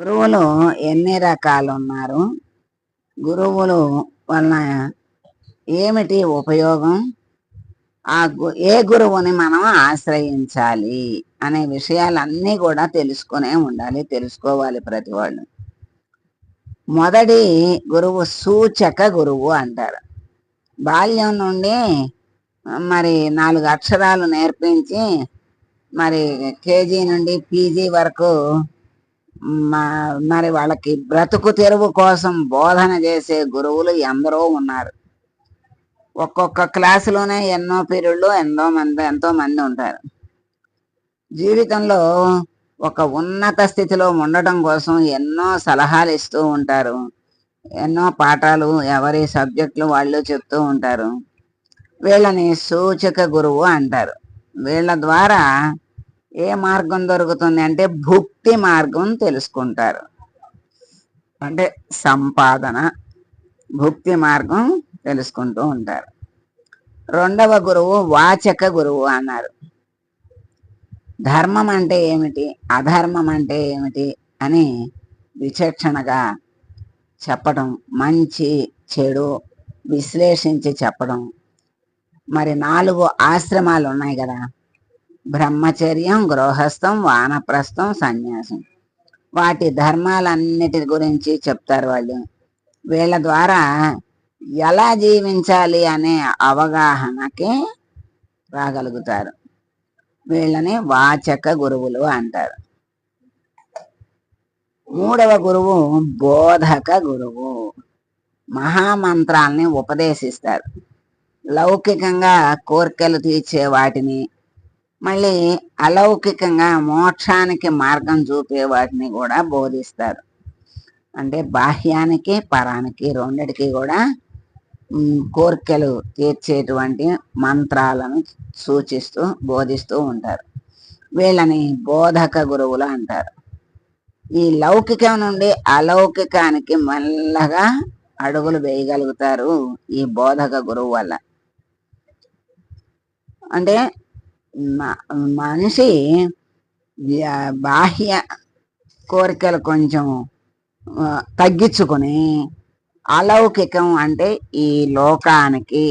గురువులు ఎన్ని రకాలు ఉన్నారు గురువులు వలన ఏమిటి ఉపయోగం? ఆ ఏ గురువుని మనం ఆశ్రయించాలి అనే విషయాలన్నీ కూడా తెలుసుకునే ఉండాలి తెలుసుకోవాలి ప్రతి వాళ్ళు. మొదటి గురువు సూచక గురువు అంటారు. బాల్యం నుండి మరి నాలుగు అక్షరాలు నేర్పించి మరి కేజీ నుండి పీజీ వరకు మరి వాళ్ళకి బ్రతుకు తెరువు కోసం బోధన చేసే గురువులు ఎందరో ఉన్నారు. ఒక్కొక్క క్లాసులోనే ఎన్నో పీరియడ్లు ఎంతో మంది ఎంతో మంది ఉంటారు. జీవితంలో ఒక ఉన్నత స్థితిలో ఉండటం కోసం ఎన్నో సలహాలు ఇస్తూ ఉంటారు. ఎన్నో పాఠాలు ఎవరి సబ్జెక్టులు వాళ్ళు చెప్తూ ఉంటారు. వీళ్ళని సూచక గురువు అంటారు. వీళ్ళ ద్వారా ఏ మార్గం దొరుకుతుంది అంటే భుక్తి మార్గం తెలుసుకుంటారు. అంటే సంపాదన భుక్తి మార్గం తెలుసుకుంటూ ఉంటారు. రెండవ గురువు వాచక గురువు అన్నారు. ధర్మం అంటే ఏమిటి? అధర్మం అంటే ఏమిటి? అని విచక్షణగా చెప్పడం మంచి చెడు విశ్లేషించి చెప్పడం. మరి నాలుగు ఆశ్రమాలు ఉన్నాయి కదా బ్రహ్మచర్యం గృహస్థం వానప్రస్థం సన్యాసం. వాటి ధర్మాలన్నిటి గురించి చెప్తారు వాళ్ళు. వీళ్ళ ద్వారా ఎలా జీవించాలి అనే అవగాహనకి రాగలుగుతారు. వీళ్ళని వాచక గురువులు అంటారు. మూడవ గురువు బోధక గురువు. మహామంత్రాల్ని ఉపదేశిస్తారు. లౌకికంగా కోరికలు తీర్చే వాటిని మళ్ళీ అలౌకికంగా మోక్షానికి మార్గం చూపే వాటిని కూడా బోధిస్తారు. అంటే బాహ్యానికి పరానికి రెండిటికి కూడా కోరికలు తీర్చేటువంటి మంత్రాలను సూచిస్తూ బోధిస్తూ ఉంటారు. వీళ్ళని బోధక గురువులు అంటారు. ఈ లౌకికం నుండి అలౌకికానికి మెల్లగా అడుగులు వేయగలుగుతారు ఈ బోధక గురువు వల్ల. అంటే మనిషి బాహ్య కోరికలు కొంచెం తగ్గించుకొని అలౌకికం అంటే ఈ లోకానికి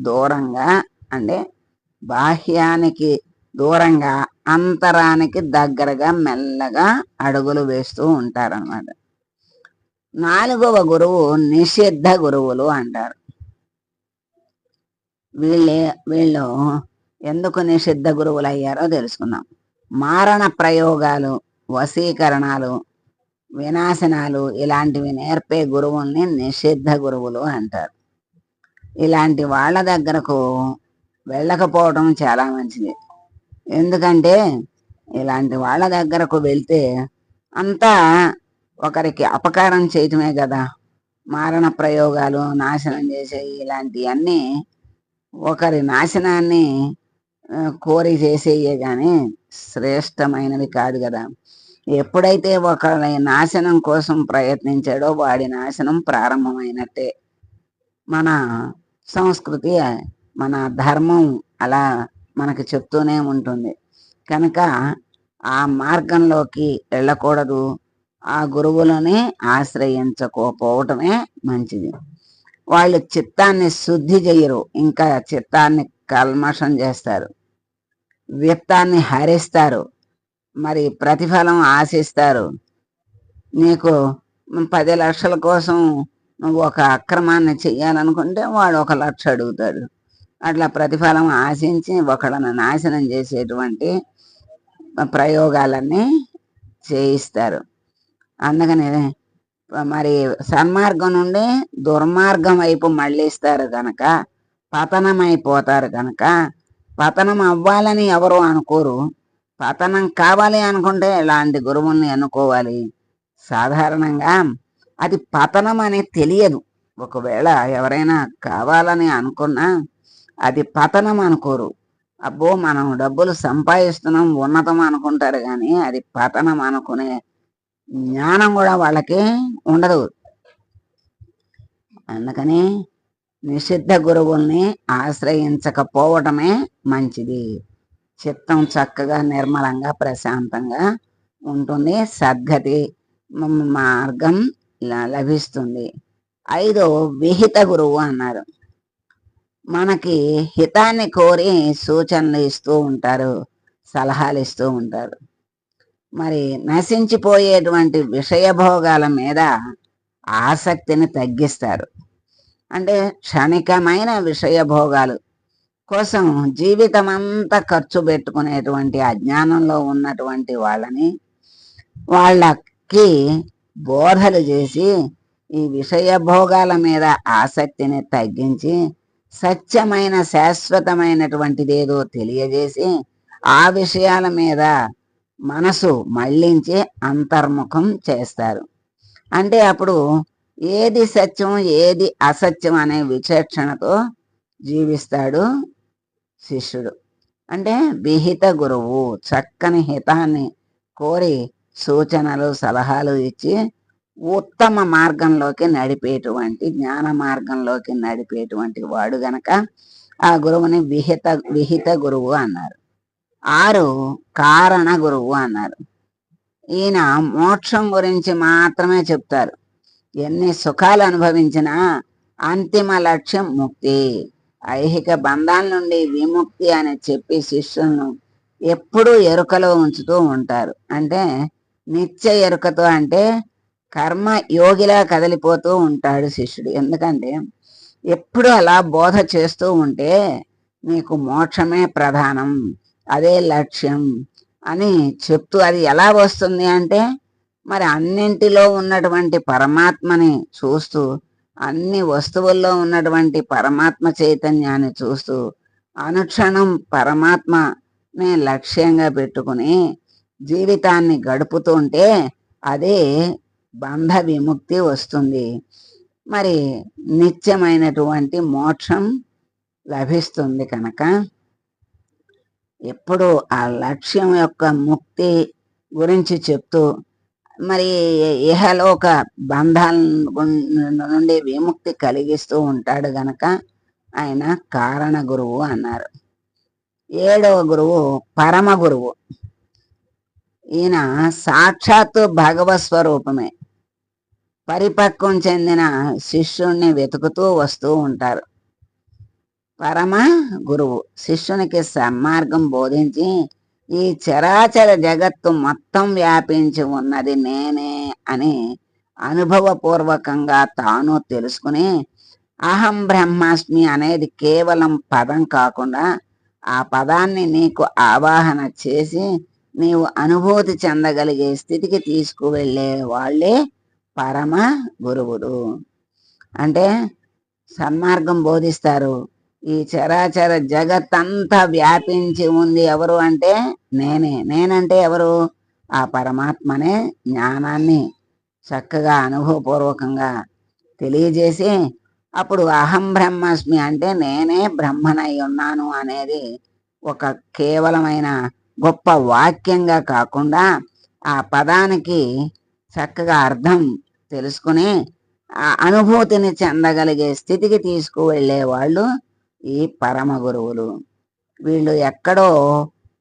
దూరంగా అంటే బాహ్యానికి దూరంగా అంతరానికి దగ్గరగా మెల్లగా అడుగులు వేస్తూ ఉంటారన్నమాట. నాలుగవ గురువు నిషిద్ధ గురువులు అంటారు. వీళ్ళే వీళ్ళు ఎందుకు నిషిద్ధ గురువులు అయ్యారో తెలుసుకుందాం. మారణ ప్రయోగాలు వశీకరణాలు వినాశనాలు ఇలాంటివి నేర్పే గురువుల్ని నిషిద్ధ గురువులు అంటారు. ఇలాంటి వాళ్ళ దగ్గరకు వెళ్ళకపోవడం చాలా మంచిది. ఎందుకంటే ఇలాంటి వాళ్ళ దగ్గరకు వెళ్తే అంతా ఒకరికి అపకారం చేయటమే కదా. మారణ ప్రయోగాలు నాశనం చేసే ఇలాంటివన్నీ ఒకరి నాశనాన్ని కోరి చేసేయే కానీ శ్రేష్టమైనవి కాదు కదా. ఎప్పుడైతే ఒకరి నాశనం కోసం ప్రయత్నించాడో వాడి నాశనం ప్రారంభమైనట్టే. మన సంస్కృతి మన ధర్మం అలా మనకు చెప్తూనే ఉంటుంది. కనుక ఆ మార్గంలోకి వెళ్ళకూడదు. ఆ గురువులని ఆశ్రయించకపోవటమే మంచిది. వాళ్ళు చిత్తాన్ని శుద్ధి చేయరు. ఇంకా చిత్తాన్ని కల్మషం చేస్తారు. విత్తాన్ని హరిస్తారు. మరి ప్రతిఫలం ఆశిస్తారు. నీకు పది లక్షల కోసం నువ్వు ఒక అక్రమాన్ని చెయ్యాలనుకుంటే వాడు ఒక లక్ష అడుగుతాడు. అట్లా ప్రతిఫలం ఆశించి ఒకళ్ళని నాశనం చేసేటువంటి ప్రయోగాలన్నీ చేయిస్తారు. అందుకని మరి సన్మార్గం నుండి దుర్మార్గం వైపు మళ్ళీస్తారు కనుక పతనమైపోతారు కనుక పతనం అవ్వాలని ఎవరు అనుకోరు. పతనం కావాలి అనుకుంటే ఇలాంటి గురువుల్ని ఎన్నుకోవాలి? సాధారణంగా అది పతనం అని తెలియదు. ఒకవేళ ఎవరైనా కావాలని అనుకున్నా అది పతనం అనుకోరు. అబ్బో మనం డబ్బులు సంపాదిస్తున్నాం ఉన్నతం అనుకుంటారు కానీ అది పతనం అనుకునే జ్ఞానం కూడా వాళ్ళకి ఉండదు. అందుకని నిషిద్ధ గురువుల్ని ఆశ్రయించకపోవటమే మంచిది. చిత్తం చక్కగా నిర్మలంగా ప్రశాంతంగా ఉంటుంది. సద్గతి మార్గం ల- లభిస్తుంది. ఐదో విహిత గురువు అన్నారు. మనకి హితాన్ని కోరి సూచనలు ఇస్తూ ఉంటారు సలహాలు ఇస్తూ ఉంటారు. మరి నశించిపోయేటువంటి విషయభోగాల మీద ఆసక్తిని తగ్గిస్తారు. అంటే క్షణికమైన విషయ భోగాలు కోసం జీవితం అంతా ఖర్చు పెట్టుకునేటువంటి అజ్ఞానంలో ఉన్నటువంటి వాళ్ళని వాళ్ళకి బోధలు చేసి ఈ విషయ భోగాల మీద ఆసక్తిని తగ్గించి సత్యమైన శాశ్వతమైనటువంటిది ఏదో తెలియజేసి ఆ విషయాల మీద మనసు మళ్ళించి అంతర్ముఖం చేస్తారు. అంటే అప్పుడు ఏది సత్యం ఏది అసత్యం అనే విచక్షణతో జీవిస్తాడు శిష్యుడు. అంటే విహిత గురువు చక్కని హితాన్ని కోరి సూచనలు సలహాలు ఇచ్చి ఉత్తమ మార్గంలోకి నడిపేటువంటి జ్ఞాన మార్గంలోకి నడిపేటువంటి వాడు గనక ఆ గురువుని విహిత విహిత గురువు అన్నారు. ఆరు కారణ గురువు అన్నారు. ఈయన మోక్షం గురించి మాత్రమే చెప్తారు. ఎన్ని సుఖాలు అనుభవించినా అంతిమ లక్ష్యం ముక్తి. ఐహిక బంధాల నుండి విముక్తి అని చెప్పి శిష్యులను ఎప్పుడూ ఎరుకలో ఉంచుతూ ఉంటారు. అంటే నిత్య ఎరుకతో అంటే కర్మ యోగిలా కదిలిపోతూ ఉంటాడు శిష్యుడు. ఎందుకంటే ఎప్పుడు అలా బోధ చేస్తూ ఉంటే మీకు మోక్షమే ప్రధానం అదే లక్ష్యం అని చెప్తూ అది ఎలా వస్తుంది అంటే మరి అన్నింటిలో ఉన్నటువంటి పరమాత్మని చూస్తూ అన్ని వస్తువుల్లో ఉన్నటువంటి పరమాత్మ చైతన్యాన్ని చూస్తూ అనుక్షణం పరమాత్మని లక్ష్యంగా పెట్టుకుని జీవితాన్ని గడుపుతుంటే అదే బంధ విముక్తి వస్తుంది. మరి నిత్యమైనటువంటి మోక్షం లభిస్తుంది కనుక. ఎప్పుడు ఆ లక్ష్యం యొక్క ముక్తి గురించి చెప్తూ మరి ఇహలోక బంధాల నుండి విముక్తి కలిగిస్తూ ఉంటాడు గనక ఆయన కారణ గురువు అన్నారు. ఏడవ గురువు పరమ గురువు. ఈయన సాక్షాత్తు భగవత్ స్వరూపమే. పరిపక్వం చెందిన శిష్యుణ్ణి వెతుకుతూ వస్తూ ఉంటారు. పరమ గురువు. శిష్యునికి సన్మార్గం బోధించి ఈ చరాచర జగత్తు మొత్తం వ్యాపించి ఉన్నది నేనే అని అనుభవపూర్వకంగా తాను తెలుసుకుని అహం బ్రహ్మాస్మి అనేది కేవలం పదం కాకుండా ఆ పదాన్ని నీకు ఆవాహన చేసి నీవు అనుభూతి చెందగలిగే స్థితికి తీసుకువెళ్ళే వాళ్ళే పరమ గురువులు. అంటే సన్మార్గం బోధిస్తారు. ఈ చరాచర జగత్తంతా వ్యాపించి ఉంది ఎవరు అంటే నేనే. నేనంటే ఎవరు? ఆ పరమాత్మనే జ్ఞానాన్ని చక్కగా అనుభవపూర్వకంగా తెలియజేసి అప్పుడు అహం బ్రహ్మాస్మి అంటే నేనే బ్రహ్మనై ఉన్నాను అనేది ఒక కేవలమైన గొప్ప వాక్యంగా కాకుండా ఆ పదానికి చక్కగా అర్థం తెలుసుకుని ఆ అనుభూతిని చెందగలిగే స్థితికి తీసుకువెళ్ళే వాళ్ళు ఈ పరమ గురువులు. వీళ్ళు ఎక్కడో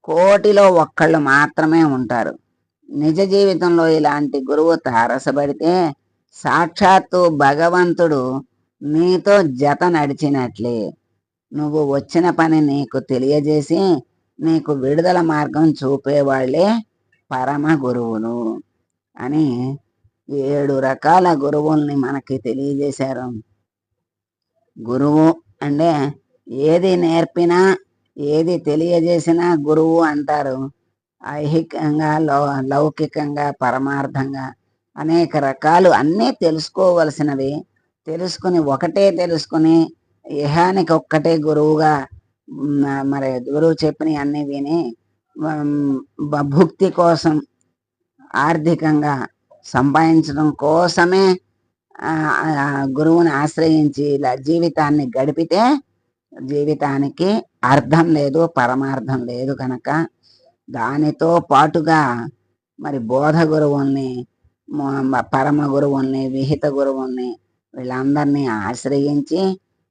కోటిలో ఒక్కళ్ళు మాత్రమే ఉంటారు. నిజ జీవితంలో ఇలాంటి గురువు తారసపడితే సాక్షాత్తు భగవంతుడు నీతో జత నడిచినట్లే. నువ్వు వచ్చిన పని నీకు తెలియజేసి నీకు విడుదల మార్గం చూపేవాళ్ళే పరమ గురువులు అని ఏడు రకాల గురువుల్ని మనకి తెలియజేశారు. గురువు అంటే ఏది నేర్పినా ఏది తెలియజేసినా గురువు అంటారు. ఐహికంగా లౌ లౌకికంగా పరమార్థంగా అనేక రకాలు అన్నీ తెలుసుకోవలసినవి. తెలుసుకుని ఒకటే తెలుసుకుని ఇహానికి ఒక్కటే గురువుగా మరి గురువు చెప్పిన అన్ని విని భుక్తి కోసం ఆర్థికంగా సంపాదించడం కోసమే గురువుని ఆశ్రయించి ఇలా జీవితాన్ని గడిపితే జీవితానికి అర్థం లేదు పరమార్థం లేదు కనుక దానితో పాటుగా మరి బోధ గురువుల్ని పరమ గురువుల్ని విహిత గురువుల్ని వీళ్ళందరినీ ఆశ్రయించి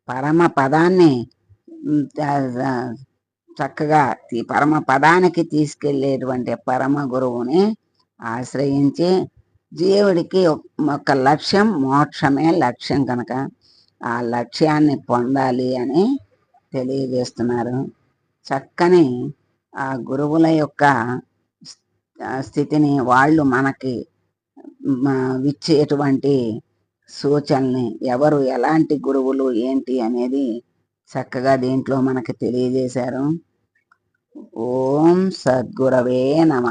పరమ పదాన్ని చక్కగా ఈ పరమ పదానికి తీసుకెళ్ళేటువంటి పరమ గురువుని ఆశ్రయించి జీవుడికి ఒక లక్ష్యం మోక్షమే లక్ష్యం కనుక ఆ లక్ష్యాన్ని పొందాలి అని తెలియజేస్తున్నారు. చక్కని ఆ గురువుల యొక్క స్థితిని వాళ్ళు మనకి ఇచ్చేటువంటి సూచనని ఎవరు ఎలాంటి గురువులు ఏంటి అనేది చక్కగా దీంట్లో మనకి తెలియజేశారు. ఓం సద్గురవే నమ.